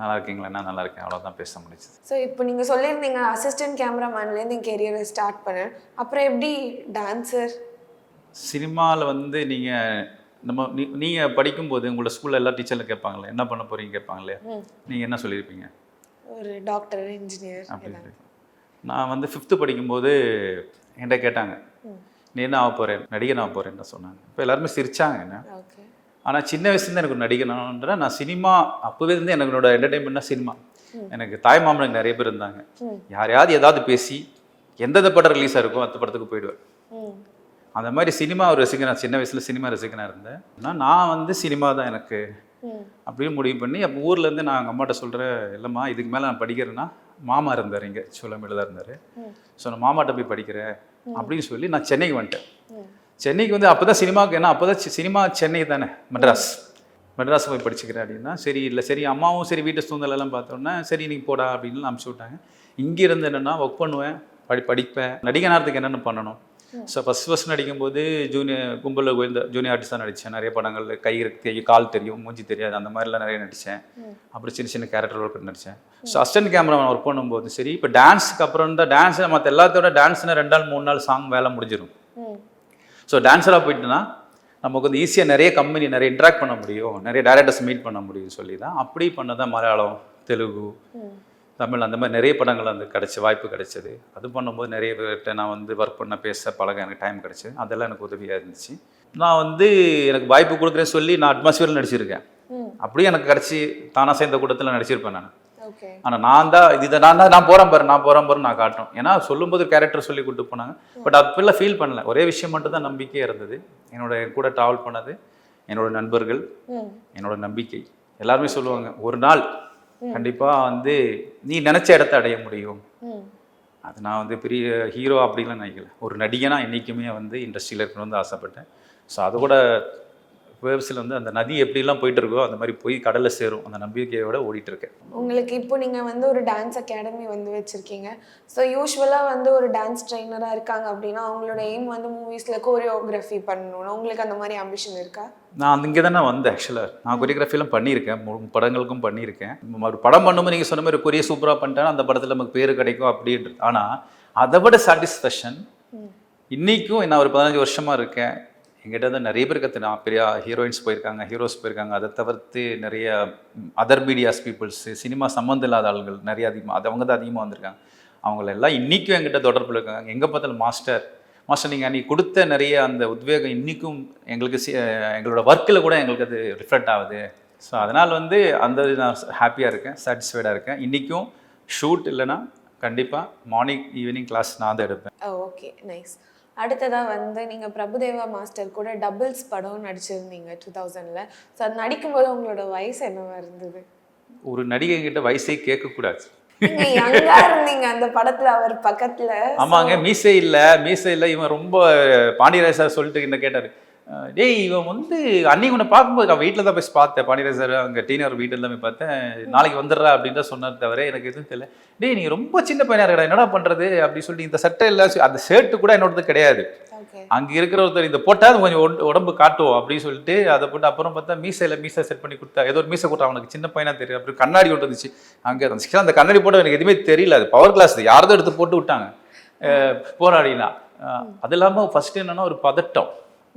நல்லா இருக்கீங்களா நல்லா இருக்கேன் அவ்வளோதான் பேச முடிச்சது ஸோ இப்போ நீங்கள் சொல்லியிருந்தீங்க அசிஸ்டன்ட் கேமராமேன்லேருந்து என் கெரியரை ஸ்டார்ட் பண்ணேன். அப்புறம் எப்படி டான்சர் சினிமாவில் வந்து நீங்கள் நம்ம நீ நீங்கள் படிக்கும்போது உங்களோட ஸ்கூலில் எல்லா டீச்சரில் கேட்பாங்களே என்ன பண்ண போகிறீங்க கேட்பாங்களே. நீங்கள் என்ன சொல்லியிருப்பீங்க? ஒரு டாக்டர் இன்ஜினியர் அப்படின்னு நான் வந்து ஃபிஃப்த்து படிக்கும்போது என்கிட்ட கேட்டாங்க நீ என்ன ஆக போகிறேன் நடிகன் ஆக போகிறேன்னு சொன்னாங்க. இப்போ எல்லாருமே சிரிச்சாங்க என்ன? ஓகே ஆனால் சின்ன வயசுலேருந்து எனக்கு ஒரு நடிகனான்ற நான் சினிமா அப்போவே இருந்து எனக்கு என்னோட என்டர்டைன்மெண்ட்னா சினிமா. எனக்கு தாய் மாமனுக்கு நிறைய பேர் இருந்தாங்க. யாரையாவது ஏதாவது பேசி எந்தெந்த படம் ரிலீஸாக இருக்கோ அந்த படத்துக்கு போயிடுவேன். அந்த மாதிரி சினிமா ஒரு ரசிகனாக சின்ன வயசில் சினிமா ரசிகனாக இருந்தேன். ஆனால் நான் வந்து சினிமா தான் எனக்கு. அப்படின்னு முடிவு பண்ணி அப்போ ஊர்லேருந்து நான் எங்கள் அம்மாட்ட சொல்கிறேன் இல்லைம்மா இதுக்கு மேலே நான் படிக்கிறேன்னா மாமா இருந்தார் இங்கே சோழமேல தான் இருந்தார். ஸோ நான் மாமாட்ட போய் படிக்கிறேன். அப்படின்னு சொல்லி நான் சென்னைக்கு வந்துட்டேன். சென்னைக்கு வந்து அப்போ தான் சினிமாவுக்கு ஏன்னா அப்போ தான் சினிமா சென்னை தானே மெட்ராஸ். மெட்ராஸ் போய் படிச்சுக்கிறேன் அப்படின்னா சரி இல்லை சரி அம்மாவும் சரி வீட்டு சூழ்நிலையெல்லாம் பார்த்தோன்னா சரி நீ போடா அப்படின்னு அனுப்பிச்சி விட்டாங்க. இங்கே இருந்து என்னென்னா ஒர்க் பண்ணுவேன் படி படிப்பேன். நடிகனாகிறதுக்கு என்னென்ன பண்ணணும்? ஸோ ஃபஸ்ட் ஃபஸ்ட் நடிக்கும்போது ஜூனியர் கும்பலில் கோவிந்த ஜூனியர் ஆர்டிஸ்ட் தான் நடித்தேன் நிறைய படங்கள் கை தெரியும் கால் தெரியும் மூஞ்சி தெரியாது அந்த மாதிரிலாம் நிறைய நடித்தேன் அப்புறம் சின்ன சின்ன கேரக்டர் ஒர்க் நடித்தேன் ஸோ அஸ்டன்ட் கேமரா ஒர்க் பண்ணும்போது சரி இப்போ டான்ஸுக்கு அப்புறம் தான் டான்ஸ் மற்ற எல்லாத்தோட டான்ஸ்னால் ரெண்டு நாள் மூணு நாள் சாங் வேலை முடிஞ்சிடும் ஸோ டான்ஸராக போயிட்டுனா நமக்கு வந்து ஈஸியாக நிறைய கம்பெனி நிறைய இன்ட்ராக்ட் பண்ண முடியும். நிறைய டேரக்டர்ஸ் மீட் பண்ண முடியும் சொல்லி தான் அப்படி பண்ணதான் மலையாளம் தெலுங்கு தமிழ் அந்த மாதிரி நிறைய படங்கள் வந்து கிடைச்ச வாய்ப்பு கிடைச்சது. அது பண்ணும்போது நிறைய பேர்கிட்ட நான் வந்து ஒர்க் பண்ண பேச பழக எனக்கு டைம் கிடைச்சது. அதெல்லாம் எனக்கு உதவியாக இருந்துச்சு. நான் வந்து எனக்கு வாய்ப்பு கொடுக்குறேன்னு சொல்லி நான் அட்மாஸ்பியரில் நடிச்சிருக்கேன். அப்படியே எனக்கு கிடச்சி தானா சேர்ந்த கூட்டத்தில் நடிச்சிருப்பேன் நான். ஆனால் நான் தான் இதை நான் தான் நான் போகிறேன் பாரு நான் போகிறேன் பாரு நான் காட்டும் ஏன்னா சொல்லும்போது கேரக்டர் சொல்லி கூட்டு போனாங்க. பட் அப்பெல்லாம் ஃபீல் பண்ணல. ஒரே விஷயம் மட்டும் தான் நம்பிக்கையாக இருந்தது. என்னோட என் கூட ட்ராவல் பண்ணது என்னோட நண்பர்கள் ம் என்னோட நம்பிக்கை. எல்லாருமே சொல்லுவாங்க ஒரு நாள் கண்டிப்பாக வந்து நீ நினச்ச இடத்த அடைய முடியும். ம் அது நான் வந்து பெரிய ஹீரோ அப்படின்லாம் நினைக்கல. ஒரு நடிகனாக என்றைக்குமே வந்து இண்டஸ்ட்ரியில் இருக்கணும்னு ஆசைப்பட்டேன். ஸோ அது கூட வேவ்ஸில் வந்து அந்த நதி எப்படிலாம் போயிட்டு இருக்கோ அந்த மாதிரி போய் கடலில் சேரும். அந்த நம்பிக்கையோட ஓடிட்டு இருக்கேன் உங்களுக்கு இப்போ நீங்கள் வந்து ஒரு டான்ஸ் அகாடமி வந்து வச்சுருக்கீங்க. ஸோ யூஸ்வலாக வந்து ஒரு டான்ஸ் ட்ரைனராக இருக்காங்க அப்படின்னா அவங்களோட எய்ம் வந்து மூவிஸில் கோரியோகிராஃபி பண்ணணும்னு. உங்களுக்கு அந்த மாதிரி அம்பிஷன் இருக்கா? நான் இங்கே தானே வந்தேன் ஆக்சுவலாக நான் கொரியோகிராஃபிலாம் பண்ணியிருக்கேன். படங்களுக்கும் பண்ணியிருக்கேன். ஒரு படம் பண்ணும்போது நீங்கள் சொன்ன மாதிரி கொரிய சூப்பராக பண்ணிட்டேன்னா அந்த படத்தில் நமக்கு பேர் கிடைக்கும் அப்படின்றது. ஆனால் அதை விட சாட்டிஸ்ஃபேக்ஷன் இன்றைக்கும் நான் ஒரு பதினஞ்சு வருஷமாக இருக்கேன். எங்கிட்ட வந்து நிறைய பேர் கற்றுனா பெரிய ஹீரோயின்ஸ் போயிருக்காங்க ஹீரோஸ் போயிருக்காங்க. அதை தவிர்த்து நிறைய அதர் மீடியாஸ் பீப்புள்ஸ் சினிமா சம்மந்தம் இல்லாத ஆளுகள் நிறைய அதிகமாக அது அவங்க தான் அதிகமாக வந்திருக்காங்க. அவங்கள எல்லாம் இன்றைக்கும் எங்கிட்ட தொடர்பில் இருக்காங்க. எங்கே பார்த்தாலும் மாஸ்டர் மாஸ்டர் நீங்கள் அன்றைக்கி கொடுத்த நிறைய அந்த உத்வேகம் இன்றைக்கும் எங்களுக்கு எங்களோட ஒர்க்கில் கூட எங்களுக்கு அது ரிஃப்ளெக்ட் ஆகுது. ஸோ அதனால் வந்து அந்த இது நான் ஹாப்பியாக இருக்கேன் சாட்டிஸ்ஃபைடாக இருக்கேன். இன்றைக்கும் ஷூட் இல்லைன்னா கண்டிப்பாக மார்னிங் ஈவினிங் கிளாஸ் நான் தான் எடுப்பேன். Oh, ஓகே நைஸ் அடுத்ததாக வந்து நீங்கள் பிரபுதேவா மாஸ்டர் கூட டபுள்ஸ் படம் நடிச்சிருந்தீங்க டூ தௌசண்டில் ஸோ அது நடிக்கும்போது உங்களோட வயசு என்னவா இருந்தது? ஒரு நடிகை கிட்ட வயசே கேட்கக்கூடாது. இருந்தீங்க அந்த படத்துல அவர் பக்கத்துல. ஆமாங்க மீசை இல்லை மீசை இல்லை இவன் ரொம்ப பாண்டியராஜ் சார் சொல்லிட்டு என்ன கேட்டார் டேய் இவன் வந்து அன்னைக்கு உன்னை பார்க்கும்போது நான் வீட்டில் தான் போய் பார்த்தேன். பாண்டியராஜ் சார் அங்கே டீனர் வீட்டில் தான் போய் பார்த்தேன். நாளைக்கு வந்துடுறா அப்படின்னு தான் சொன்னார் தவிர எனக்கு எதுவும் தெரியல. டேய் நீங்கள் ரொம்ப சின்ன பையனா இருக்கடா என்னடா பண்ணுறது அப்படி சொல்லி இந்த சட்டை இல்லை அந்த ஷர்ட்டு கூட என்னோடது கிடையாது. அங்கே இருக்கிற ஒருத்தர் இந்த போட்டால் அது கொஞ்சம் உட- உடம்பு காட்டும் அப்படின்னு சொல்லிட்டு அதை போட்டு அப்புறம் பார்த்தா மீசையில் மீசை செட் பண்ணி கொடுத்தா. ஏதோ ஒரு மீசை கொடுத்தா அவனுக்கு சின்ன பையனா தெரியும் அப்புறம் கண்ணாடி ஒன்று இருந்துச்சு. அங்கே அந்த அந்த கண்ணாடி போட்டு எனக்கு எதுவுமே தெரியல. அது பவர் கிளாஸ் யாரதோ எடுத்து போட்டு விட்டாங்க. போராடினா அது இல்லாமல் ஃபர்ஸ்ட் என்னன்னா ஒரு பதட்டம்.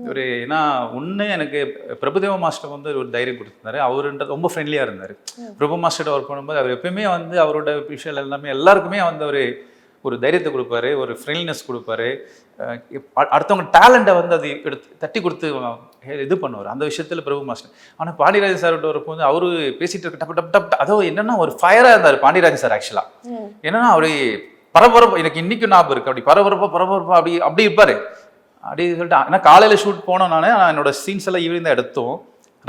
ஒரு ஏன்னா ஒன்று எனக்கு பிரபுதேவ மாஸ்டர் வந்து ஒரு தைரியம் கொடுத்திருந்தாரு. அவருன்றது ரொம்ப ஃப்ரெண்ட்லியாக இருந்தார். பிரபு மாஸ்டர்கிட்ட ஒர்க் பண்ணும்போது அவர் எப்பயுமே வந்து அவரோட விஷயம் எல்லாமே எல்லாருக்குமே வந்து ஒரு ஒரு தைரியத்தை கொடுப்பாரு ஒரு ஃப்ரெண்ட்லினஸ் கொடுப்பாரு. அடுத்தவங்க டேலண்ட்டை வந்து அது எடுத்து தட்டி கொடுத்து இது பண்ணுவார். அந்த விஷயத்தில் பிரபு மாஸ்டர். ஆனால் பாண்டியராஜன் சார்கிட்ட வந்து அவரு பேசிட்டு இருக்க டப் டப் டப் அதோ என்னன்னா ஒரு ஃபயராக இருந்தார் பாண்டியராஜன் சார் ஆக்சுவலாக என்னன்னா அவரு பரபரப்பு எனக்கு இன்னைக்கும் ஞாபகம் இருக்கு. அப்படி பரபரப்பா பரபரப்பா அப்படி அப்படி இருப்பாரு. அப்படி சொல்லிட்டு ஏன்னா காலையில ஷூட் போனோம் நானே என்னோட சீன்ஸ் எல்லாம் ஈவினிங் தான் எடுத்தோம்.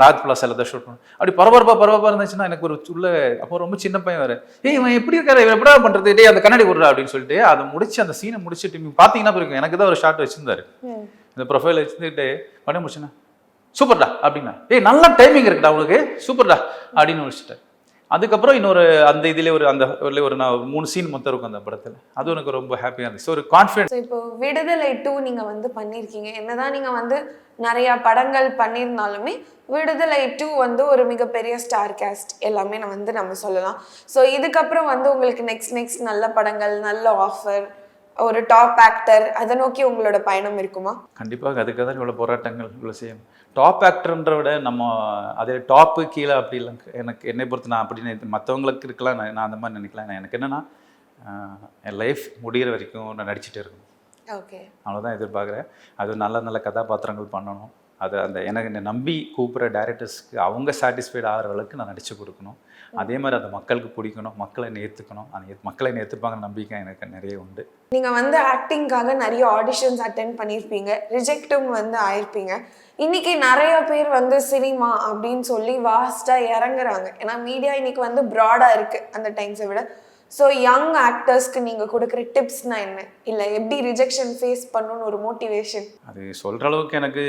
ராஜ் பிளாஸில் தான் ஷூட் பண்ணோம். அப்படி பரபரப்பா பரபரப்பா இருந்துச்சுன்னா எனக்கு ஒரு உள்ள அப்போ ரொம்ப சின்ன பையன் வேறு. ஏய் இவன் எப்படி இருக்காரு? இவன் எப்படா பண்றது? டேய் அந்த கண்ணாடி விடுறா அப்படின்னு சொல்லிட்டு அதை முடிச்சு அந்த சீனை முடிச்சுட்டு நீங்க பார்த்தீங்கன்னா பிறகு எனக்கு தான் ஒரு ஷாட் வச்சிருந்தாரு. இந்த ப்ரொஃபைல் வச்சுட்டு பண்ணி முடிச்சுன்னா? சூப்பர்டா அப்படின்னா. ஏய் நல்ல டைமிங் இருக்குடா உங்களுக்கு சூப்பர்டா அப்படின்னு முடிச்சுட்டேன். அதுக்கப்புறம் இன்னொரு அந்த இதுல ஒரு அந்த ஒரு நான் மூணு சீன் மொத்தம் இருக்கும் அந்த படத்துல. அது எனக்கு ரொம்ப ஹாப்பியாக இருந்துச்சு. ஒரு கான்ஃபிடன்ஸ் இப்போ விடுதலை டூ நீங்க வந்து பண்ணியிருக்கீங்க என்னதான் நீங்க வந்து நிறைய படங்கள் பண்ணியிருந்தாலுமே விடுதலை டூ வந்து ஒரு மிகப்பெரிய ஸ்டார் காஸ்ட் எல்லாமே நான் வந்து நம்ம சொல்லலாம். ஸோ இதுக்கப்புறம் வந்து உங்களுக்கு நெக்ஸ்ட் நெக்ஸ்ட் நல்ல படங்கள் நல்ல ஆஃபர் ஒரு டாப் ஆக்டர் அதை நோக்கி உங்களோட பயணம் இருக்குமா? கண்டிப்பாக அதுக்காக தான் இவ்வளோ போராட்டங்கள் இவ்வளோ செய்யணும். டாப் ஆக்டர்ன்ற விட நம்ம அது டாப்பு கீழே அப்படி இல்லை. எனக்கு என்னை பொறுத்து நான் அப்படின்னு மற்றவங்களுக்கு இருக்கலாம். நான் நான் அந்த மாதிரி நினைக்கலாம். நான் எனக்கு என்னென்னா என் லைஃப் முடிகிற வரைக்கும் நான் நடிச்சிட்டே இருக்கணும். ஓகே அவ்வளோதான் எதிர்பார்க்குறேன். அது நல்ல நல்ல கதாபாத்திரங்கள் பண்ணணும். அது அந்த எனக்கு என்னை நம்பி கூப்பிட்ற டேரக்டர்ஸ்க்கு அவங்க சாட்டிஸ்ஃபைட் ஆகிற அளவுக்கு நான் நடித்து கொடுக்கணும். அதே மாதிரி அந்த மக்களுக்கு பிடிக்கணும் மக்களை நேர்த்துக்கணும் அந்த மக்களை நேர்த்துப்பாங்க நம்பிக்கை எனக்கு நிறைய உண்டு. நீங்கள் வந்து ஆக்டிங்காக நிறைய ஆடிஷன்ஸ் அட்டென்ட் பண்ணியிருப்பீங்க. ரிஜெக்டும் வந்து ஆயிருப்பீங்க. இன்னைக்கு நிறைய பேர் வந்து சினிமா அப்படின்னு சொல்லி வாஸ்ட்டாக இறங்குறாங்க. ஏன்னா மீடியா இன்னைக்கு வந்து ப்ராடாக இருக்குது அந்த டைம்ஸை விட. ஸோ யங் ஆக்டர்ஸ்க்கு நீங்க கொடுக்குற டிப்ஸ்னா என்ன? இல்லை எப்படி ரிஜெக்ஷன் ஃபேஸ் பண்ணணும்னு ஒரு மோட்டிவேஷன் அது சொல்கிற அளவுக்கு எனக்கு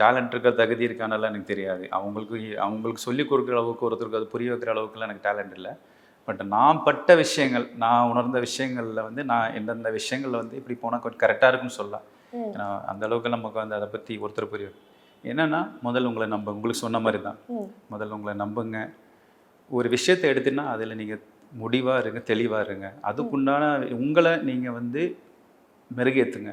டேலண்ட் இருக்க தகுதி இருக்கானெல்லாம் எனக்கு தெரியாது. அவங்களுக்கு அவங்களுக்கு சொல்லிக் கொடுக்குற அளவுக்கு ஒருத்தருக்கு அது புரிய வைக்கிற அளவுக்குலாம் எனக்கு டேலண்ட் இல்லை. பட் நான் பட்ட விஷயங்கள் நான் உணர்ந்த விஷயங்களில் வந்து நான் எந்தெந்த விஷயங்களில் வந்து இப்படி போனால் கொஞ்சம் கரெக்டாக இருக்குன்னு சொல்லலாம். ஏன்னா அந்த அளவுக்கு நமக்கு வந்து அதை பற்றி ஒருத்தர் புரிய என்னன்னா முதல்ல உங்களை நம்ப. உங்களுக்கு சொன்ன மாதிரி தான் முதல்ல உங்களை நம்புங்க. ஒரு விஷயத்தை எடுத்துன்னா அதில் நீங்கள் முடிவாக இருங்க தெளிவாக இருங்க அதுக்குண்டான உங்களை நீங்கள் வந்து மெருகேற்றுங்க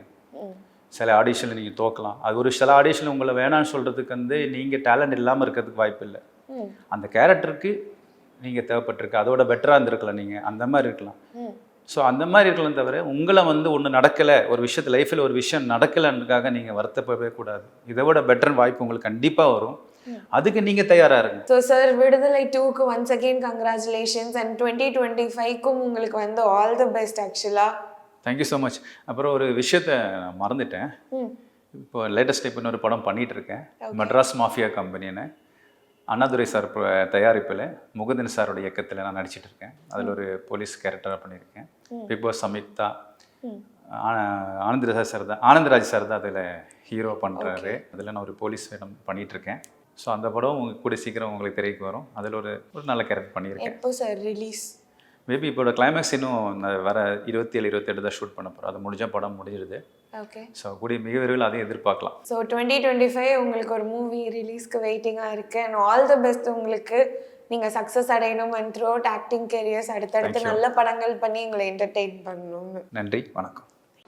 சில ஆடிஷனில் நீங்கள் தோக்கலாம். அது ஒரு சில ஆடிஷனில் உங்களை வேணாம்னு சொல்கிறதுக்கு வந்து நீங்கள் டேலண்ட் இல்லாமல் இருக்கிறதுக்கு வாய்ப்பு இல்லை. அந்த கேரக்டருக்கு நீங்கள் தேவைப்பட்டிருக்கு. அதோட பெட்டராக இருந்திருக்கலாம் நீங்கள் அந்த மாதிரி இருக்கலாம். ஸோ அந்த மாதிரி இருக்கலாம் தவிர உங்களை வந்து ஒன்று நடக்கலை ஒரு விஷயத்து லைஃப்பில் ஒரு விஷயம் நடக்கலைன்றதுக்காக நீங்கள் வருத்தப்படவே கூடாது. இதை விட பெட்டர் வாய்ப்பு உங்களுக்கு கண்டிப்பாக வரும். அதுக்கு நீங்கள் தயாராக இருங்க. ஸோ சார் விடுதலை டூக்கு once again congratulations and twenty twenty ஃபைவ்க்கும் உங்களுக்கு வந்து ஆல் தி பெஸ்ட் ஆக்சுவலாக தேங்க்யூ ஸோ மச் அப்புறம் ஒரு விஷயத்த நான் மறந்துட்டேன். இப்போ லேட்டஸ்ட் இப்போ இன்னொரு படம் பண்ணிட்டு இருக்கேன் மெட்ராஸ் மாஃபியா கம்பெனின்னு அண்ணாதுரை சார் தயாரிப்பில் முகுந்தன் சாரோட இயக்கத்தில் நான் நடிச்சிட்டு இருக்கேன். அதில் ஒரு போலீஸ் கேரக்டராக பண்ணியிருக்கேன். Bigg Boss Samikta Anandaraj sir தான் ஆனந்தராஜ் சார் தான் அதில் ஹீரோ பண்ணுறாரு அதில் நான் ஒரு போலீஸ் வேடம் பண்ணிட்டு இருக்கேன் ஸோ அந்த படம் உங்க கூட சீக்கிரம் உங்களுக்கு திரைக்கு வரும். அதில் ஒரு ஒரு நல்ல கேரக்டர் பண்ணியிருக்கேன். எப்போ சார் ரிலீஸ் மேபி இப்போட கிளைமேக்ஸ் இன்னும் வர இருபத்தி ஏழு இருபத்தெட்டு தான் ஷூட் பண்ண போகிறோம் அது முடிஞ்ச படம் முடிஞ்சிருது. ஓகே ஸோ கூடிய மிக விரைவில் அதையும் எதிர்பார்க்கலாம். ஸோ டுவெண்ட்டி டுவெண்ட்டி ஃபைவ் உங்களுக்கு ஒரு மூவி ரிலீஸ்க்கு வெயிட்டிங்காக இருக்குது அண்ட் ஆல் தி பெஸ்ட் உங்களுக்கு. நீங்கள் சக்ஸஸ் அடையணும் and throughout acting careers அடுத்தடுத்து. நல்ல படங்கள் பண்ணி எங்களை என்டர்டெயின் பண்ணணும்னு. நன்றி வணக்கம்.